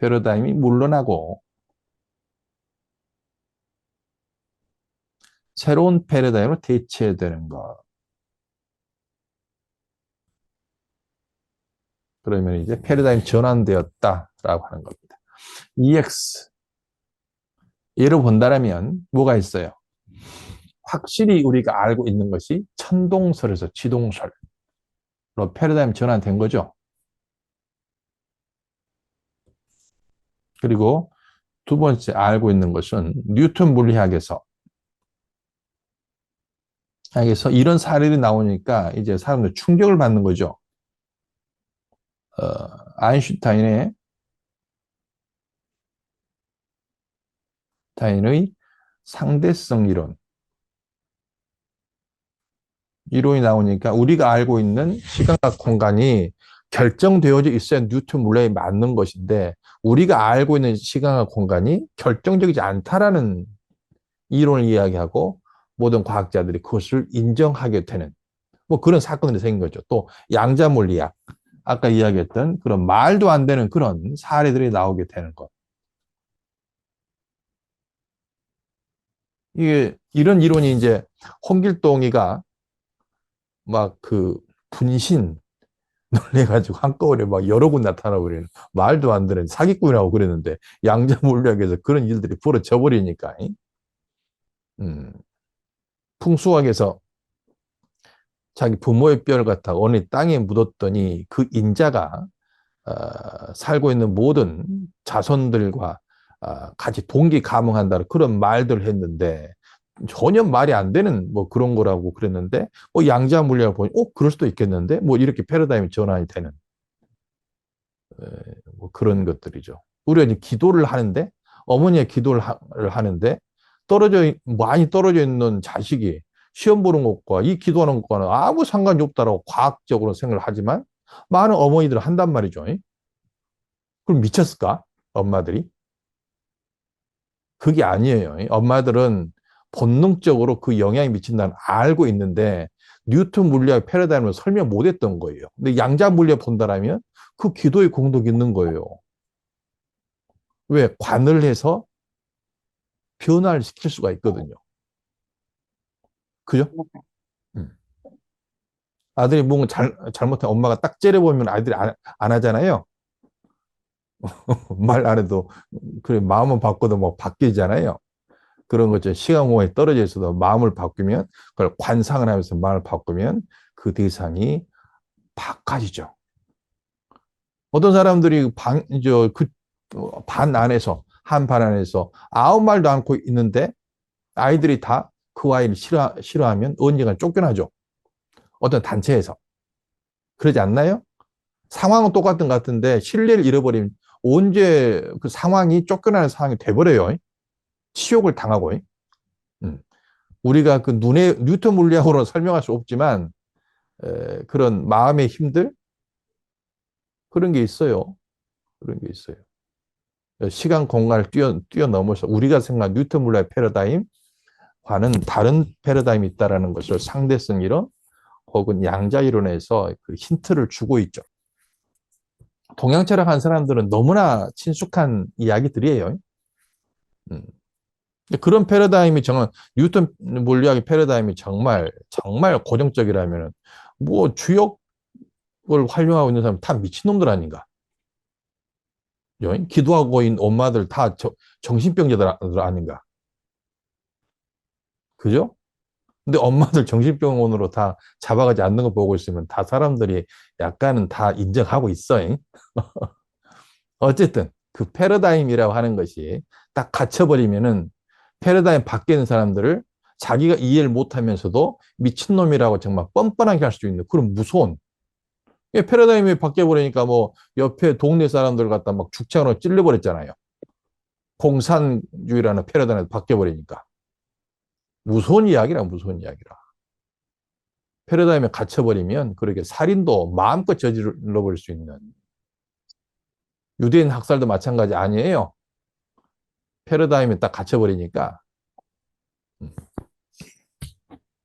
패러다임이 물러나고 새로운 패러다임으로 대체되는 것. 그러면 이제 패러다임 전환되었다라고 하는 겁니다. EX. 예를 본다면 뭐가 있어요? 확실히 우리가 알고 있는 것이 천동설에서 지동설로 패러다임 전환된 거죠. 그리고 두 번째 알고 있는 것은 뉴턴 물리학에서 여기서 이런 사례들이 나오니까 이제 사람들 충격을 받는 거죠. 어, 아인슈타인의 타인의 상대성 이론 이론이 나오니까 우리가 알고 있는 시간과 공간이 결정되어져 있어야 뉴턴 물리학이 맞는 것인데 우리가 알고 있는 시간과 공간이 결정적이지 않다라는 이론을 이야기하고 모든 과학자들이 그것을 인정하게 되는 뭐 그런 사건들이 생긴 거죠. 또 양자 물리학 아까 이야기했던 그런 말도 안 되는 그런 사례들이 나오게 되는 것. 이게 이런 이론이 이제 홍길동이가 막 그 분신 놀래가지고 한꺼번에 막 여러 군 나타나 버리는 말도 안 되는 사기꾼이라고 그랬는데 양자 물리학에서 그런 일들이 벌어져 버리니까 음, 풍수학에서 자기 부모의 뼈를 갖다 어느 땅에 묻었더니 그 인자가 어, 살고 있는 모든 자손들과 어, 같이 동기 감흥한다는 그런 말들을 했는데 전혀 말이 안 되는 뭐 그런 거라고 그랬는데 뭐 양자 물리학을 보니 어 그럴 수도 있겠는데 뭐 이렇게 패러다임이 전환이 되는 에, 뭐 그런 것들이죠. 우리가 기도를 하는데 어머니의 기도를 하, 하는데 떨어져 많이 떨어져 있는 자식이 시험 보는 것과 이 기도하는 것과는 아무 상관이 없다라고 과학적으로 생각을 하지만 많은 어머니들은 한단 말이죠. 그럼 미쳤을까? 엄마들이? 그게 아니에요. 엄마들은 본능적으로 그 영향이 미친다는 알고 있는데 뉴턴 물리학 패러다임을 설명 못했던 거예요. 근데 양자 물리학 본다라면 그 기도의 공덕이 있는 거예요. 왜 관을 해서 변화를 시킬 수가 있거든요. 그죠? 음. 아들이 뭔가 잘, 잘못한 엄마가 딱 째려보면 아이들이 안, 안 하잖아요. 말 안 해도, 그래, 마음은 바꿔도 뭐 바뀌잖아요. 그런 것처럼 시간 공간이 떨어져 있어도 마음을 바꾸면, 그걸 관상을 하면서 마음을 바꾸면 그 대상이 바꿔지죠. 어떤 사람들이 방, 저, 그, 반 안에서, 한 반 안에서 아무 말도 않고 있는데 아이들이 다 그 아이를 싫어, 싫어하면 언젠가 쫓겨나죠. 어떤 단체에서. 그러지 않나요? 상황은 똑같은 것 같은데 신뢰를 잃어버리면 언제 그 상황이 쫓겨나는 상황이 돼버려요. 치욕을 당하고. 음. 우리가 그 눈에 뉴턴 물리학으로 설명할 수 없지만 에, 그런 마음의 힘들 그런 게 있어요. 그런 게 있어요. 시간 공간을 뛰어 뛰어넘어서 우리가 생각한 뉴턴 물리학 패러다임 과는 다른 패러다임이 있다라는 것을 상대성 이론 혹은 양자 이론에서 그 힌트를 주고 있죠. 동양 철학 한 사람들은 너무나 친숙한 이야기들이에요. 음. 그런 패러다임이 정말 뉴턴 물리학의 패러다임이 정말 정말 고정적이라면 뭐 주역을 활용하고 있는 사람 다 미친놈들 아닌가? 기도하고 있는 엄마들 다 정신병자들 아닌가? 그죠? 근데 엄마들 정신병원으로 다 잡아가지 않는 거 보고 있으면 다 사람들이 약간은 다 인정하고 있어. 어쨌든 그 패러다임이라고 하는 것이 딱 갇혀버리면은 패러다임 밖에 있는 사람들을 자기가 이해를 못하면서도 미친놈이라고 정말 뻔뻔하게 할 수 있는 그런 무서운 패러다임이 바뀌어버리니까 뭐 옆에 동네 사람들 갖다 막 죽창으로 찔러버렸잖아요. 공산주의라는 패러다임이 바뀌어버리니까. 무서운 이야기라 무서운 이야기라. 패러다임에 갇혀버리면 그렇게 살인도 마음껏 저질러 버릴 수 있는 유대인 학살도 마찬가지 아니에요. 패러다임에 딱 갇혀버리니까